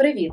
Привіт!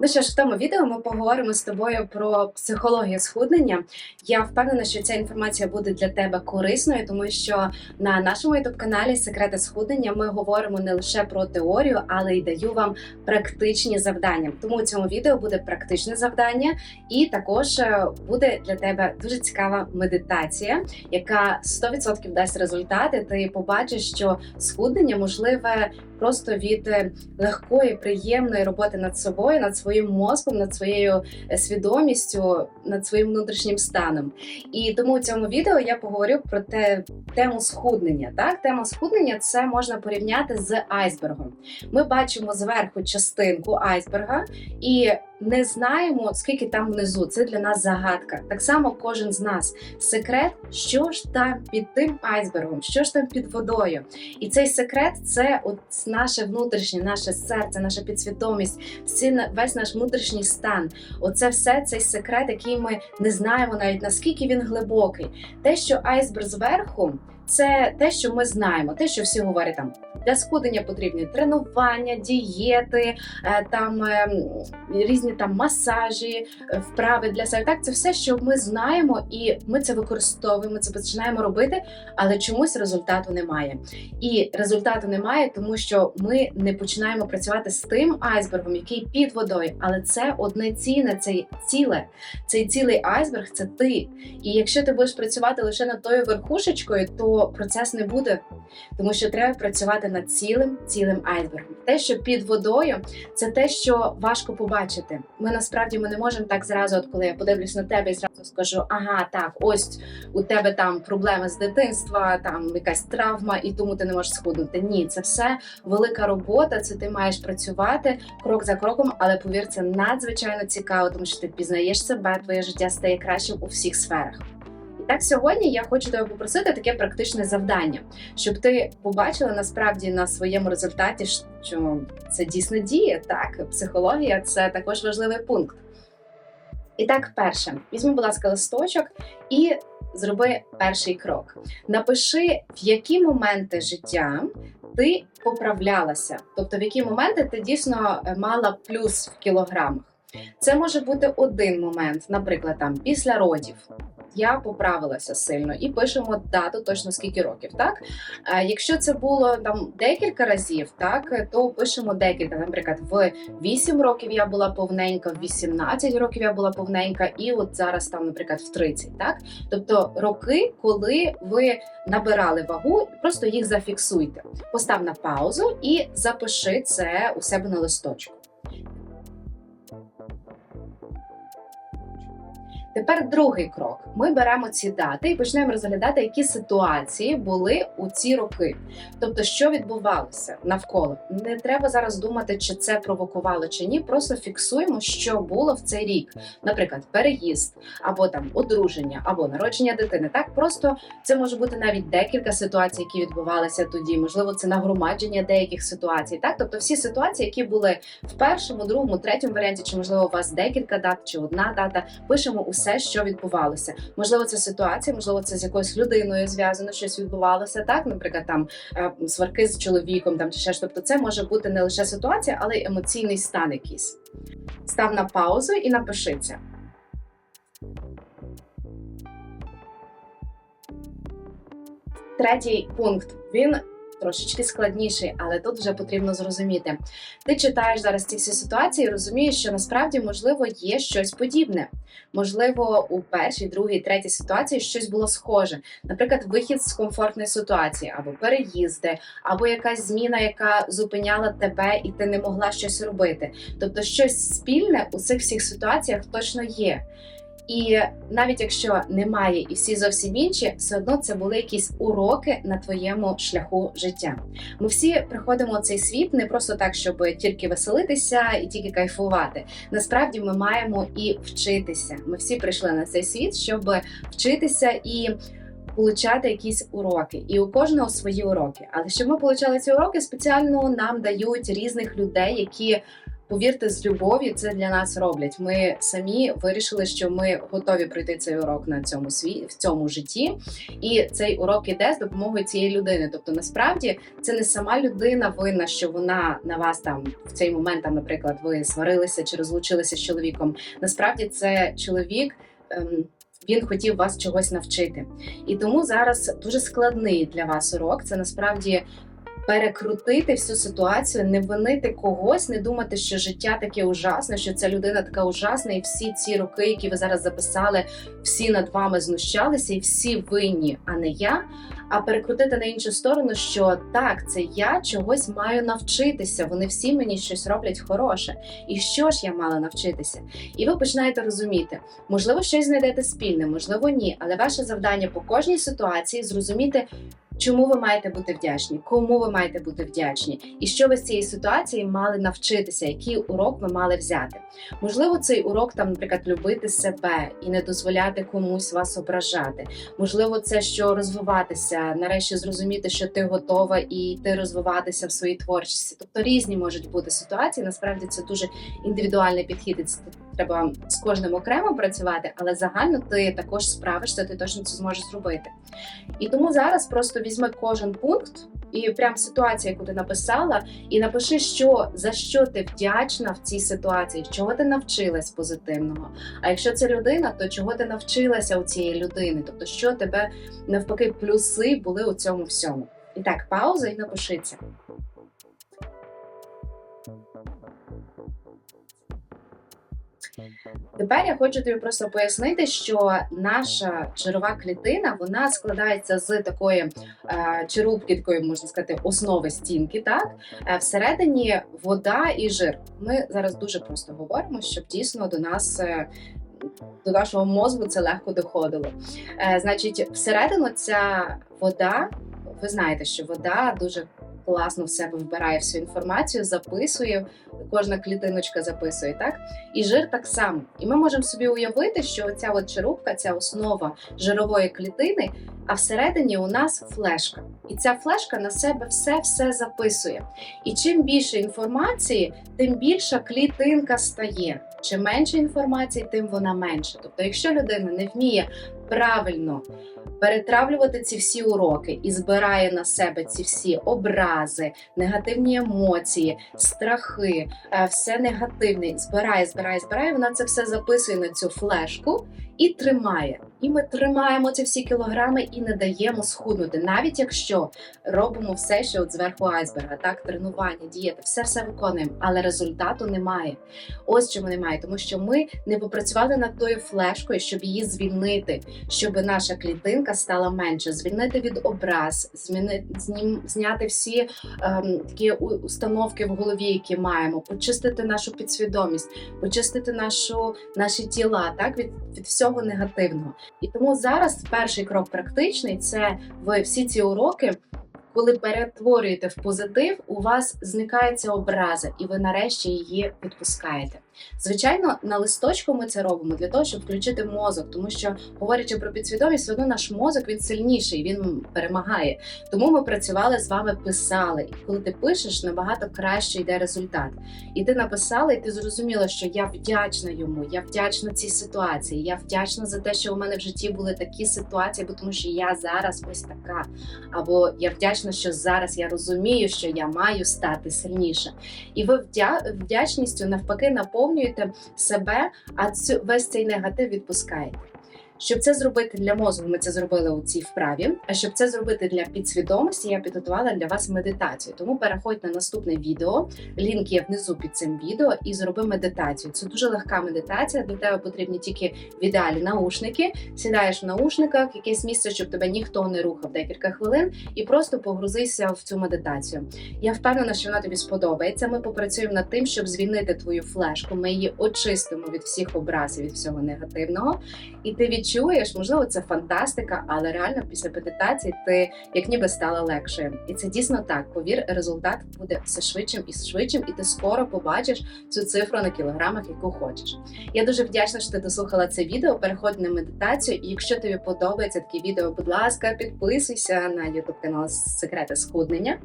Ну що ж, в тому відео ми поговоримо з тобою про психологію схуднення. Я впевнена, що ця інформація буде для тебе корисною, тому що на нашому youtube каналі Секрети схуднення ми говоримо не лише про теорію, але й даю вам практичні завдання. Тому у цьому відео буде практичне завдання, і також е, буде для тебе дуже цікава медитація, яка 100% дасть результати. Ти побачиш, що схуднення можливе просто від е, легкої, приємної роботи над собою, над своїм мозком, над своєю е, свідомістю, над своїм внутрішнім станом. І тому у цьому відео я поговорю про те тему схуднення. Так, тема схуднення це можна порівняти з айсбергом. Ми бачимо зверху частинку айсберга і не знаємо, скільки там внизу. Це для нас загадка. Так само кожен з нас. Секрет, що ж там під тим айсбергом, що ж там під водою. І цей секрет це от наше внутрішнє, наше серце, наша підсвідомість, всі весь наш внутрішній стан. Оце все цей секрет, який ми не знаємо навіть наскільки він глибокий. Те, що айсберг зверху. Це те, що ми знаємо, те, що всі говорять там для схудення потрібні тренування, дієти, е, там е, різні там масажі, е, вправи для себе. Так, це все, що ми знаємо, і ми це використовуємо. Це починаємо робити, але чомусь результату немає. І результату немає, тому що ми не починаємо працювати з тим айсбергом, який під водою, але це одне ціне, це ціле. Цей цілий айсберг це ти. І якщо ти будеш працювати лише над тою верхушечкою, то процес не буде, тому що треба працювати над цілим цілим айсбергом. Те, що під водою, це те, що важко побачити. Ми насправді ми не можемо так зразу, от коли я подивлюсь на тебе і зразу скажу, ага, так, ось у тебе там проблеми з дитинства, там якась травма, і тому ти не можеш схуднути. Ні, це все велика робота. Це ти маєш працювати крок за кроком, але повір, це надзвичайно цікаво, тому що ти пізнаєш себе, твоє життя стає кращим у всіх сферах. Так, сьогодні я хочу тебе попросити таке практичне завдання, щоб ти побачила насправді на своєму результаті, що це дійсно діє. Так, психологія це також важливий пункт. І так, перше, візьми, будь ласка, листочок і зроби перший крок. Напиши, в які моменти життя ти поправлялася, тобто в які моменти ти дійсно е, мала плюс в кілограмах. Це може бути один момент, наприклад, там після родів я поправилася сильно і пишемо дату, точно скільки років. Так, якщо це було там декілька разів, так то пишемо декілька. Наприклад, в 8 років я була повненька, в 18 років я була повненька, і от зараз там, наприклад, в 30. Так, тобто роки, коли ви набирали вагу, просто їх зафіксуйте. Постав на паузу і запиши це у себе на листочку. Тепер другий крок. Ми беремо ці дати і почнемо розглядати, які ситуації були у ці роки. Тобто, що відбувалося навколо. Не треба зараз думати, чи це провокувало чи ні. Просто фіксуємо, що було в цей рік. Наприклад, переїзд, або там одруження, або народження дитини. Так просто це може бути навіть декілька ситуацій, які відбувалися тоді. Можливо, це нагромадження деяких ситуацій. Так, тобто всі ситуації, які були в першому, другому, третьому варіанті, чи можливо у вас декілька дат, чи одна дата, пишемо усе все, що відбувалося. Можливо, це ситуація, можливо, це з якоюсь людиною зв'язано, щось відбувалося. Так, наприклад, там е, сварки з чоловіком, там чи ще ж. Тобто, це може бути не лише ситуація, але й емоційний стан якийсь. Став на паузу і напиши. Третій пункт. Він трошечки складніший, але тут вже потрібно зрозуміти. Ти читаєш зараз ці всі ситуації, і розумієш, що насправді можливо є щось подібне. Можливо, у першій, другій, третій ситуації щось було схоже. Наприклад, вихід з комфортної ситуації, або переїзди, або якась зміна, яка зупиняла тебе, і ти не могла щось робити. Тобто, щось спільне у цих всіх ситуаціях точно є. І навіть якщо немає і всі зовсім інші, все одно це були якісь уроки на твоєму шляху життя. Ми всі приходимо у цей світ не просто так, щоб тільки веселитися і тільки кайфувати. Насправді ми маємо і вчитися. Ми всі прийшли на цей світ, щоб вчитися і. Получати якісь уроки, і у кожного свої уроки. Але щоб ми получали ці уроки, спеціально нам дають різних людей, які повірте, з любов'ю це для нас роблять. Ми самі вирішили, що ми готові пройти цей урок на цьому сві... в цьому житті, і цей урок іде з допомогою цієї людини. Тобто, насправді це не сама людина винна, що вона на вас там в цей момент, там, наприклад, ви сварилися чи розлучилися з чоловіком. Насправді це чоловік. Ем, він хотів вас чогось навчити, і тому зараз дуже складний для вас урок. Це насправді перекрутити всю ситуацію, не винити когось, не думати, що життя таке ужасне, що ця людина така ужасна, і всі ці роки, які ви зараз записали, всі над вами знущалися, і всі винні, а не я. А перекрутити на іншу сторону, що так, це я чогось маю навчитися. Вони всі мені щось роблять хороше. І що ж я мала навчитися? І ви починаєте розуміти, можливо, щось знайдете спільне, можливо, ні. Але ваше завдання по кожній ситуації зрозуміти, Чому ви маєте бути вдячні? Кому ви маєте бути вдячні? І що ви з цієї ситуації мали навчитися? Який урок ви мали взяти? Можливо, цей урок там, наприклад, любити себе і не дозволяти комусь вас ображати. Можливо, це що розвиватися, нарешті зрозуміти, що ти готова і йти розвиватися в своїй творчості. Тобто різні можуть бути ситуації. Насправді це дуже індивідуальний підхід. Треба з кожним окремо працювати, але загально ти також справишся, ти точно це зможеш зробити. І тому зараз просто візьми кожен пункт і прям ситуація, яку ти написала, і напиши, що за що ти вдячна в цій ситуації, чого ти навчилась позитивного. А якщо це людина, то чого ти навчилася у цієї людини? Тобто, що тебе навпаки плюси були у цьому всьому. І так, пауза і напиши. Тепер я хочу тобі просто пояснити, що наша жирова клітина вона складається з такої е, черубки, такої можна сказати, основи стінки. Так е, всередині вода і жир. Ми зараз дуже просто говоримо, щоб дійсно до нас. Е, до нашого мозку це легко доходило. Е, Значить, всередину ця вода, ви знаєте, що вода дуже класно в себе вбирає всю інформацію, записує, кожна клітиночка записує, так? І жир так само. І ми можемо собі уявити, що ця от черубка, ця основа жирової клітини, а всередині у нас флешка. І ця флешка на себе все-все записує. І чим більше інформації, тим більша клітинка стає. Чим менше інформації, тим вона менше. Тобто, якщо людина не вміє правильно перетравлювати ці всі уроки і збирає на себе ці всі образи, негативні емоції, страхи, все негативне, збирає, збирає, збирає. Вона це все записує на цю флешку і тримає. І ми тримаємо ці всі кілограми і не даємо схуднути, навіть якщо робимо все, що от зверху айсберга, так тренування, дієти, все все виконуємо, але результату немає. Ось чому немає, тому що ми не попрацювали над тою флешкою, щоб її звільнити, щоб наша клітинка стала менше, звільнити від образ, змінити знім, зняти всі ем, такі установки в голові, які маємо, почистити нашу підсвідомість, почистити нашу наші тіла, так від, від всього негативного. І тому зараз перший крок практичний це ви всі ці уроки. Коли перетворюєте в позитив, у вас зникається образа, і ви нарешті її відпускаєте. Звичайно, на листочку ми це робимо для того, щоб включити мозок, тому що, говорячи про підсвідомість, все одно наш мозок він сильніший, він перемагає. Тому ми працювали з вами, писали. І коли ти пишеш, набагато краще йде результат. І ти написала, і ти зрозуміла, що я вдячна йому, я вдячна цій ситуації, я вдячна за те, що у мене в житті були такі ситуації, бо тому що я зараз ось така. Або я вдячна, що зараз я розумію, що я маю стати сильніше. І ви вдячністю навпаки наповнюєте себе, а цю весь цей негатив відпускаєте. Щоб це зробити для мозку, ми це зробили у цій вправі. А щоб це зробити для підсвідомості, я підготувала для вас медитацію. Тому переходь на наступне відео. Лінк є внизу під цим відео і зроби медитацію. Це дуже легка медитація. Для тебе потрібні тільки в ідеалі наушники. Сідаєш в наушниках, якесь місце, щоб тебе ніхто не рухав декілька хвилин, і просто погрузися в цю медитацію. Я впевнена, що вона тобі сподобається. Ми попрацюємо над тим, щоб звільнити твою флешку. Ми її очистимо від всіх образів, від всього негативного, і ти від відчуєш, можливо, це фантастика, але реально після медитації ти як ніби стала легшою. І це дійсно так. Повір, результат буде все швидшим і швидшим, і ти скоро побачиш цю цифру на кілограмах, яку хочеш. Я дуже вдячна, що ти дослухала це відео. Переходь на медитацію. І якщо тобі подобається таке відео, будь ласка, підписуйся на YouTube канал Секрети Схуднення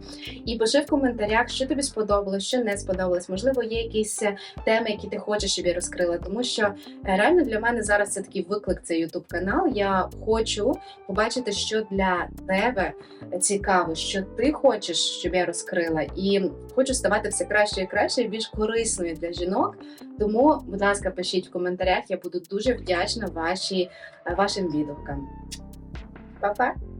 і пиши в коментарях, що тобі сподобалось, що не сподобалось. Можливо, є якісь е, теми, які ти хочеш, щоб я розкрила. Тому що е, реально для мене зараз це такий виклик. Цей YouTube канал. Я хочу побачити, що для тебе цікаво, що ти хочеш, щоб я розкрила, і хочу ставати все краще і краще, і більш корисною для жінок. Тому, будь ласка, пишіть в коментарях. Я буду дуже вдячна ваші, вашим відгукам. Па-па!